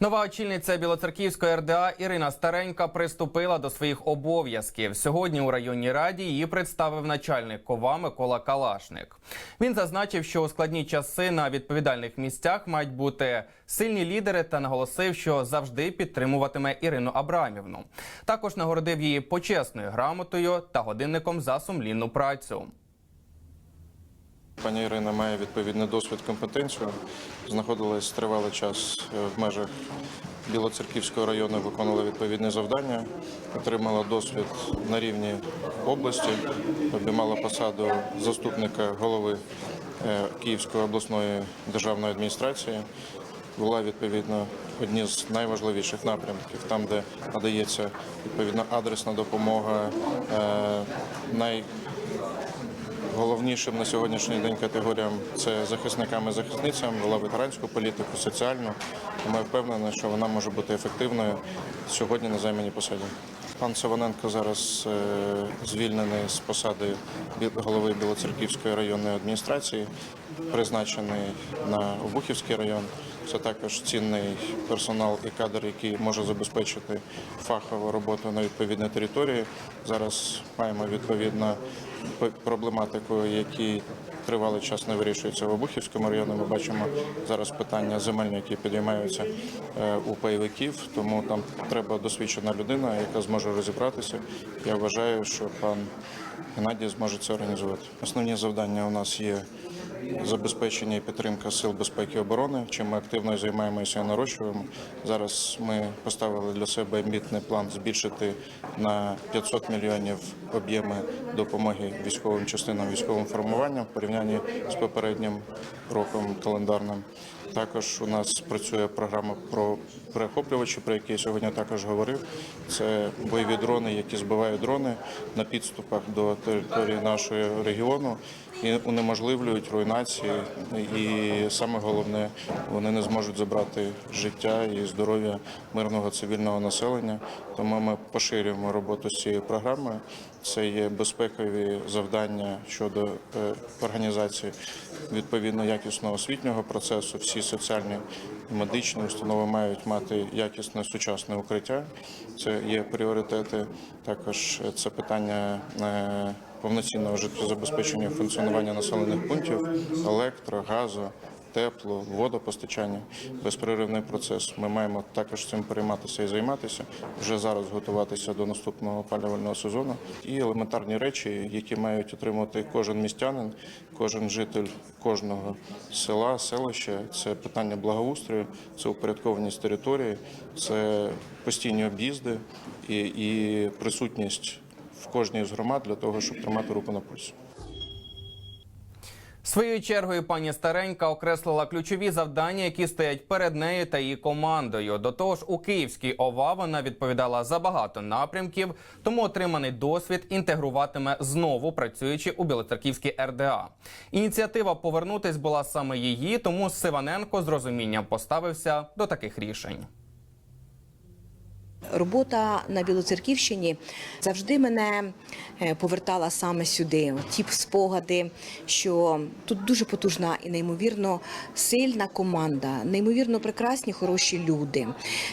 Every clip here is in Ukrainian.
Нова очільниця Білоцерківської РДА Ірина Старенька приступила до своїх обов'язків. Сьогодні у районній раді її представив начальник КОВА Микола Калашник. Він зазначив, що у складні часи на відповідальних місцях мають бути сильні лідери та наголосив, що завжди підтримуватиме Ірину Абрамівну. Також нагородив її почесною грамотою та годинником за сумлінну працю. Пані Ірина має відповідний досвід компетенцію. Знаходилась тривалий час е, в межах Білоцерківського району, виконувала відповідні завдання, отримала досвід на рівні області, обіймала посаду заступника голови е, Київської обласної державної адміністрації. Була відповідно одні з найважливіших напрямків, там, де надається відповідно адресна допомога, е, най Головнішим на сьогоднішній день категоріям це захисникам і захисницям, вела ветеранську політику, соціальну. Ми впевнені, що вона може бути ефективною сьогодні на займаній посаді. Пан Савоненко зараз е, звільнений з посади голови Білоцерківської районної адміністрації, призначений на Обухівський район. Це також цінний персонал і кадр, який може забезпечити фахову роботу на відповідній території. Зараз маємо відповідно проблематику, які тривалий час не вирішується в Обухівському районі. Ми бачимо зараз питання земельні, які підіймаються е, у пайовиків, тому там треба досвідчена людина, яка зможе розібратися. Я вважаю, що пан Геннадій зможе це організувати. Основні завдання у нас є забезпечення і підтримка сил безпеки і оборони, чим ми активно займаємося і нарощуємо. Зараз ми поставили для себе амбітний план збільшити на 500 мільйонів об'єми допомоги військовим частинам, військовим формуванням в порівнянні з попереднім роком календарним. Також у нас працює програма про перехоплювачі, про які я сьогодні також говорив. Це бойові дрони, які збивають дрони на підступах до території нашого регіону і унеможливлюють руйнації. І саме головне, вони не зможуть забрати життя і здоров'я мирного цивільного населення. Тому ми поширюємо роботу з цією програмою. Це є безпекові завдання щодо е, організації відповідно якісного освітнього процесу. Всі соціальні і медичні установи мають мати якісне сучасне укриття. Це є пріоритети. Також це питання е, повноцінного життєзабезпечення функціонування населених пунктів, електро, газу. Тепло, водопостачання, безперервний процес. Ми маємо також цим перейматися і займатися, вже зараз готуватися до наступного опалювального сезону. І елементарні речі, які мають отримати кожен містянин, кожен житель кожного села, селища. Це питання благоустрою, це упорядкованість території, це постійні об'їзди і, і присутність в кожній з громад для того, щоб тримати руку на пульсі. Своєю чергою пані Старенька окреслила ключові завдання, які стоять перед нею та її командою. До того ж, у Київській ОВА вона відповідала за багато напрямків, тому отриманий досвід інтегруватиме знову працюючи у Білоцерківській РДА. Ініціатива повернутись була саме її, тому Сиваненко з розумінням поставився до таких рішень. Робота на Білоцерківщині завжди мене е, повертала саме сюди. Ті спогади, що тут дуже потужна і неймовірно сильна команда, неймовірно прекрасні, хороші люди,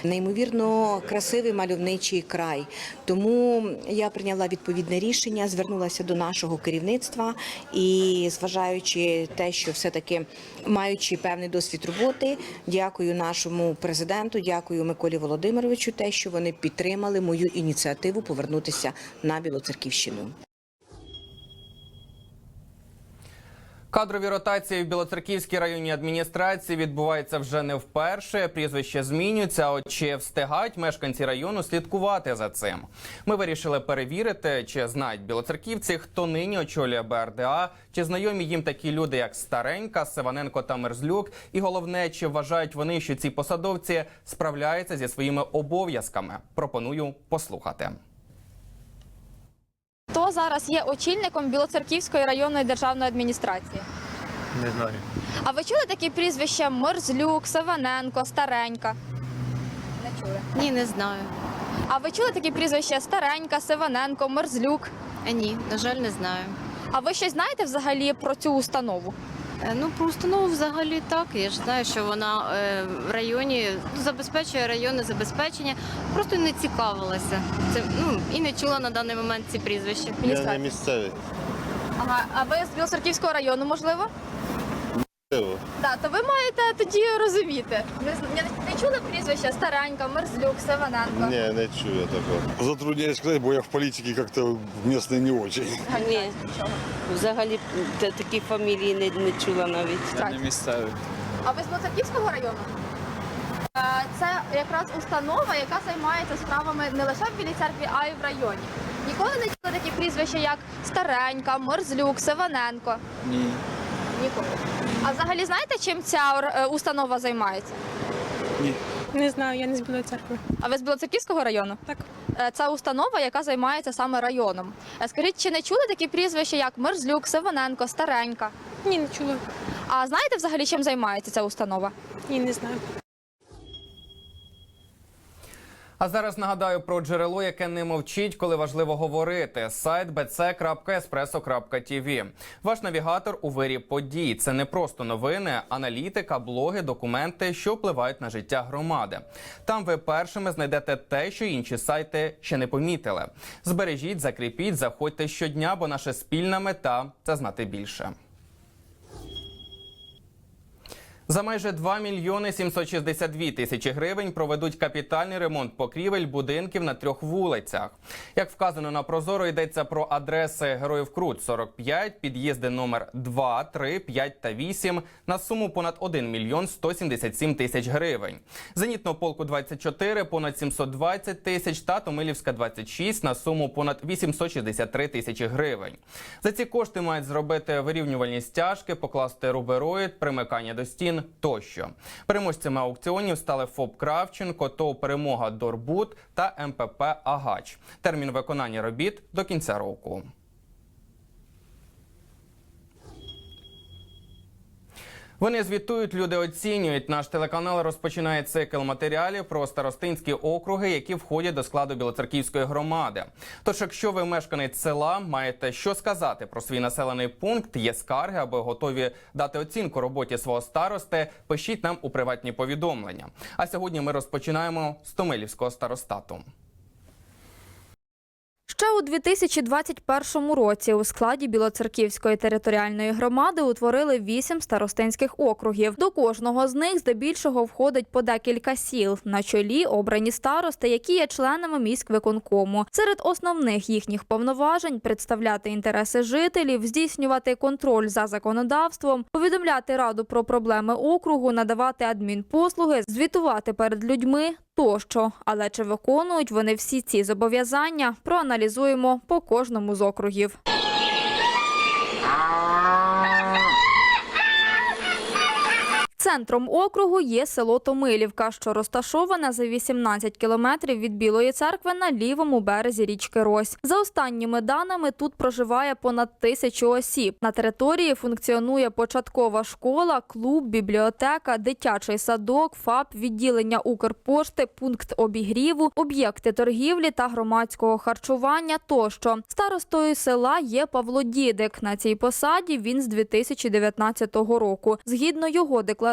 неймовірно красивий мальовничий край. Тому я прийняла відповідне рішення, звернулася до нашого керівництва і, зважаючи те, що все-таки маючи певний досвід роботи, дякую нашому президенту, дякую Миколі Володимировичу, те, що вони підтримали мою ініціативу повернутися на Білоцерківщину. Кадрові ротації в Білоцерківській районній адміністрації відбуваються вже не вперше. Прізвище змінюються. От чи встигають мешканці району слідкувати за цим? Ми вирішили перевірити, чи знають білоцерківці, хто нині очолює БРДА, чи знайомі їм такі люди, як Старенька, Севаненко та Мерзлюк. І головне, чи вважають вони, що ці посадовці справляються зі своїми обов'язками. Пропоную послухати. Хто зараз є очільником Білоцерківської районної державної адміністрації? Не знаю. А ви чули такі прізвища Мерзлюк, Саваненко, Старенька? Не чули. Ні, не знаю. А ви чули такі прізвища Старенька, Сиваненко, Мерзлюк? А ні, на жаль, не знаю. А ви щось знаєте взагалі про цю установу? Е, Ну, про установу взагалі так. Я ж знаю, що вона е, в районі ну, забезпечує районне забезпечення. Просто не цікавилася. Це ну і не чула на даний момент ці прізвища. Я не місцевий. Ага. А ви з білосарківського району, можливо? Можливо. Так, то ви маєте тоді розуміти. Чули прізвища Старенька, Мерзлюк, Севаненко? Ні, не чую такого. Затрудняюсь сказать, бо я в политике как-то местной не очень. Ні, взагалі та- такі фамілії не, не чула навіть. Я не місцевий. А ви з Білоцерківського району? Е, Це якраз установа, яка займається справами не лише в Білій церкві, а й в районі. Ніколи не чули такі прізвища, як Старенька, Мерзлюк, Севаненко. Ні. Ніколи. А взагалі знаєте, чим ця ор- е, установа займається? Не знаю, я не з Білої церкви. А ви з Білоцерківського району? Так. Це установа, яка займається саме районом. Е, Скажіть, чи не чули такі прізвища, як Мерзлюк, Севаненко, Старенька? Ні, не чула. А знаєте взагалі, чим займається ця установа? Ні, не знаю. А зараз нагадаю про джерело, яке не мовчить, коли важливо говорити. Сайт bc.espresso.tv. Ваш навігатор у вирі подій. Це не просто новини, аналітика, блоги, документи, що впливають на життя громади. Там ви першими знайдете те, що інші сайти ще не помітили. Збережіть, закріпіть, заходьте щодня, бо наша спільна мета це знати більше. За майже 2 мільйони 762 тисячі гривень проведуть капітальний ремонт покрівель будинків на трьох вулицях. Як вказано на Прозоро, йдеться про адреси Героїв Крут 45, під'їзди номер 2, 3, 5 та 8 на суму понад 1 мільйон 177 тисяч гривень. Зенітного полку 24 понад 720 тисяч та Томилівська 26 на суму понад 863 тисячі гривень. За ці кошти мають зробити вирівнювальні стяжки, покласти рубероїд, примикання до стін тощо. Переможцями аукціонів стали ФОП Кравченко, ТОВ Перемога Дорбут та МПП Агач. Термін виконання робіт до кінця року. Вони звітують, люди оцінюють. Наш телеканал розпочинає цикл матеріалів про старостинські округи, які входять до складу Білоцерківської громади. Тож, якщо ви мешканець села, маєте що сказати про свій населений пункт, є скарги або готові дати оцінку роботі свого старости, пишіть нам у приватні повідомлення. А сьогодні ми розпочинаємо з Томилівського старостату. Ще у 2021 році у складі Білоцерківської територіальної громади утворили вісім старостинських округів. До кожного з них здебільшого входить по декілька сіл. На чолі обрані старости, які є членами міськвиконкому. Серед основних їхніх повноважень представляти інтереси жителів, здійснювати контроль за законодавством, повідомляти раду про проблеми округу, надавати адмінпослуги, звітувати перед людьми тощо. Але чи виконують вони всі ці зобов'язання? Проаналізуємо по кожному з округів. Центром округу є село Томилівка, що розташоване за 18 кілометрів від Білої церкви на лівому березі річки Рось. За останніми даними тут проживає понад тисячу осіб. На території функціонує початкова школа, клуб, бібліотека, дитячий садок, ФАП, відділення Укрпошти, пункт обігріву, об'єкти торгівлі та громадського харчування тощо. Старостою села є Павло Дідик. На цій посаді він з 2019 року. Згідно його декларації,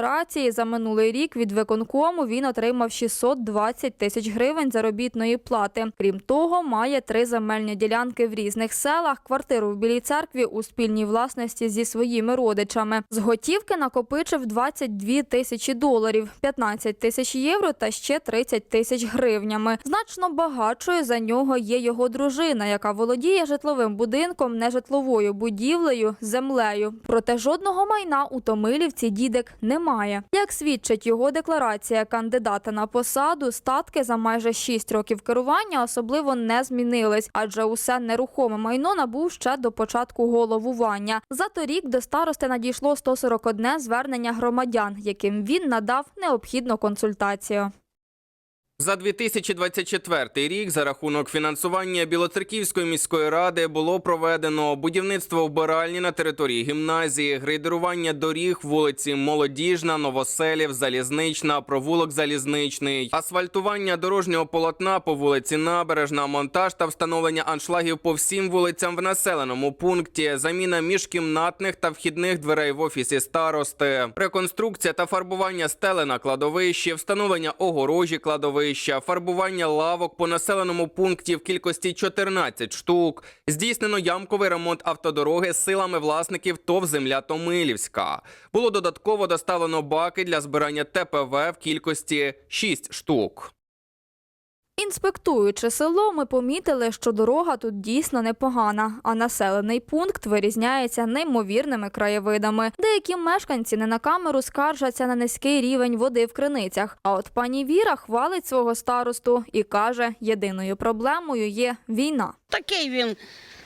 за минулий рік від виконкому він отримав 620 тисяч гривень заробітної плати. Крім того, має три земельні ділянки в різних селах, квартиру в Білій церкві у спільній власності зі своїми родичами. З готівки накопичив 22 тисячі доларів, 15 тисяч євро та ще 30 тисяч гривнями. Значно багатшою за нього є його дружина, яка володіє житловим будинком, нежитловою будівлею, землею. Проте жодного майна у Томилівці дідик немає. Як свідчить його декларація кандидата на посаду, статки за майже 6 років керування особливо не змінились, адже усе нерухоме майно набув ще до початку головування. За торік до старости надійшло 141 звернення громадян, яким він надав необхідну консультацію. За 2024 рік за рахунок фінансування Білоцерківської міської ради було проведено будівництво вбиральні на території гімназії, грейдерування доріг вулиці Молодіжна, Новоселів, Залізнична, провулок Залізничний, асфальтування дорожнього полотна по вулиці Набережна, монтаж та встановлення аншлагів по всім вулицям в населеному пункті, заміна міжкімнатних та вхідних дверей в офісі старости, реконструкція та фарбування стели на кладовищі, встановлення огорожі кладовища, фарбування лавок по населеному пункті в кількості 14 штук. Здійснено ямковий ремонт автодороги силами власників ТОВ «Земля Томилівська». Було додатково доставлено баки для збирання ТПВ в кількості 6 штук. Інспектуючи село, ми помітили, що дорога тут дійсно непогана, а населений пункт вирізняється неймовірними краєвидами. Деякі мешканці не на камеру скаржаться на низький рівень води в криницях. А от пані Віра хвалить свого старосту і каже, єдиною проблемою є війна. Такий він,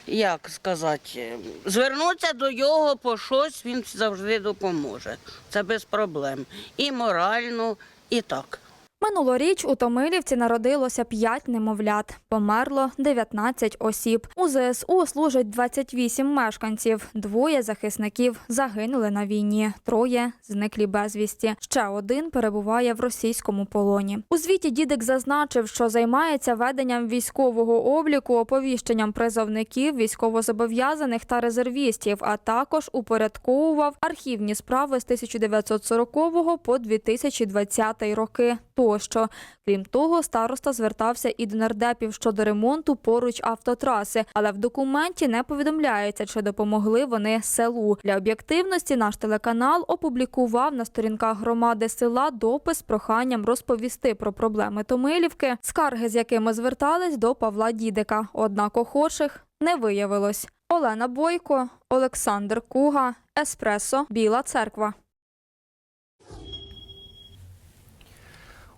як сказати, звернуться до його по щось, він завжди допоможе. Це без проблем. І морально, і так. Минулоріч у Томилівці народилося 5 немовлят, померло 19 осіб. У ЗСУ служать 28 мешканців. Двоє захисників загинули на війні, троє зниклі безвісті. Ще один перебуває в російському полоні. У звіті дідик зазначив, що займається веденням військового обліку, оповіщенням призовників, військовозобов'язаних та резервістів, а також упорядковував архівні справи з 1940 по 2020 роки тощо. Крім того, староста звертався і до нардепів щодо ремонту поруч автотраси, але в документі не повідомляється, чи допомогли вони селу. Для об'єктивності наш телеканал опублікував на сторінках громади села допис з проханням розповісти про проблеми Томилівки, скарги з якими звертались до Павла Дідика. Однак охочих не виявилось. Олена Бойко, Олександр Куга, Еспресо, Біла Церква.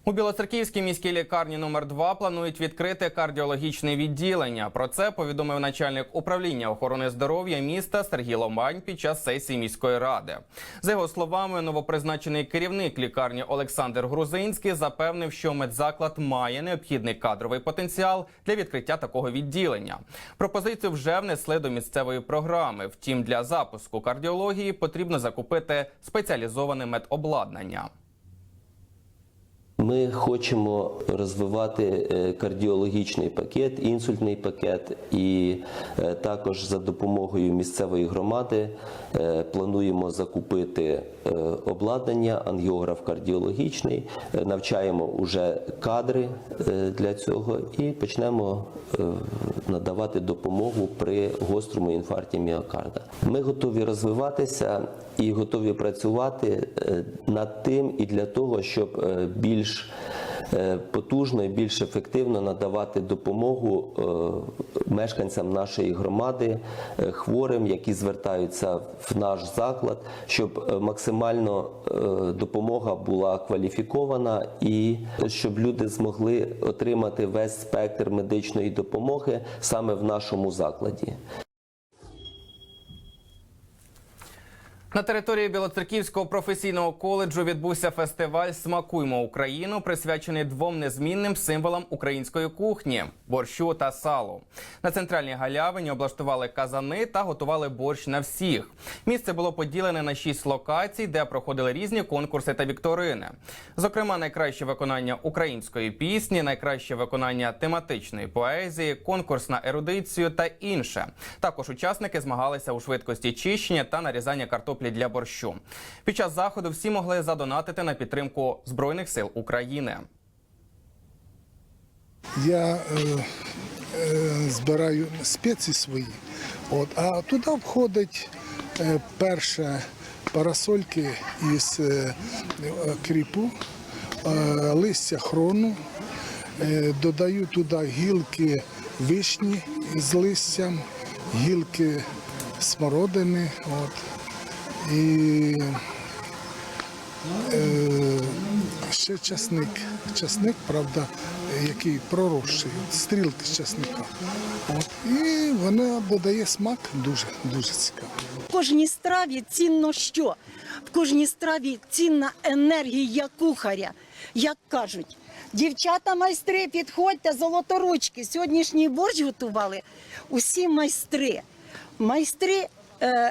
У Білоцерківській міській лікарні номер 2 планують відкрити кардіологічне відділення. Про це повідомив начальник управління охорони здоров'я міста Сергій Ломань під час сесії міської ради. За його словами, новопризначений керівник лікарні Олександр Грузинський запевнив, що медзаклад має необхідний кадровий потенціал для відкриття такого відділення. Пропозицію вже внесли до місцевої програми. Втім, для запуску кардіології потрібно закупити спеціалізоване медобладнання. Ми хочемо розвивати е, кардіологічний пакет, інсультний пакет, і е, також за допомогою місцевої громади е, плануємо закупити обладнання, ангіограф кардіологічний, навчаємо уже кадри для цього і почнемо надавати допомогу при гострому інфаркті міокарда. Ми готові розвиватися і готові працювати над тим і для того, щоб е, більш е, потужно і більш ефективно надавати допомогу е, мешканцям нашої громади, е, хворим, які звертаються в наш заклад, щоб максимально допомога була кваліфікована і щоб люди змогли отримати весь спектр медичної допомоги саме в нашому закладі. На території Білоцерківського професійного коледжу відбувся фестиваль Смакуймо Україну, присвячений двом незмінним символам української кухні борщу та салу. На центральній галявині облаштували казани та готували борщ на всіх. Місце було поділене на шість локацій, де проходили різні конкурси та вікторини. Зокрема, найкраще виконання української пісні, найкраще виконання тематичної поезії, конкурс на ерудицію та інше. Також учасники змагалися у швидкості чищення та нарізання картоплі для борщу. Під час заходу всі могли задонатити на підтримку збройних сил України. Я е, е, збираю спеції свої, от, а туди входить е, перше парасольки із е, кріпу, е, листя хрону, е, додаю туди гілки вишні з листям, гілки смородини. От, і Е, ще часник. Часник, правда, який пророщує, стрілки з часника. От. І вона додає смак дуже, дуже цікаво. В кожній страві цінно що? В кожній страві цінна енергія кухаря. як кажуть, дівчата майстри, підходьте, золоторучки. Сьогоднішній борщ готували усі майстри. Майстри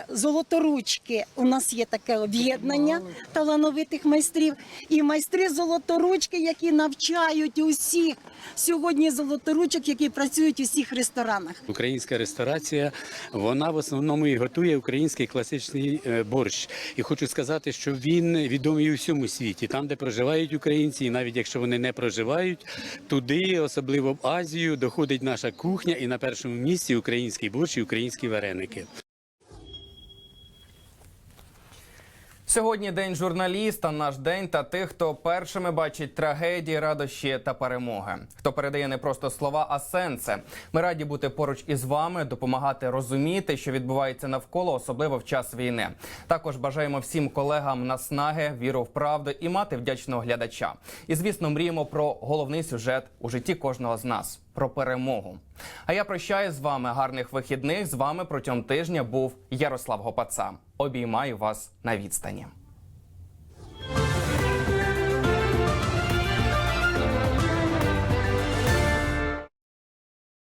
золоторучки. У нас є таке об'єднання талановитих майстрів. І майстри золоторучки, які навчають усіх сьогодні золоторучок, які працюють у всіх ресторанах. Українська ресторація вона в основному і готує український класичний е, борщ. І хочу сказати, що він відомий у всьому світі, там, де проживають українці, і навіть якщо вони не проживають, туди, особливо в Азію, доходить наша кухня, і на першому місці український борщ і українські вареники. Сьогодні день журналіста, наш день та тих, хто першими бачить трагедії, радощі та перемоги. Хто передає не просто слова, а сенси. Ми раді бути поруч із вами, допомагати розуміти, що відбувається навколо, особливо в час війни. Також бажаємо всім колегам наснаги, віру в правду і мати вдячного глядача. І звісно, мріємо про головний сюжет у житті кожного з нас про перемогу. А я прощаюсь з вами. Гарних вихідних. З вами протягом тижня був Ярослав Гопаца. Обіймаю вас на відстані.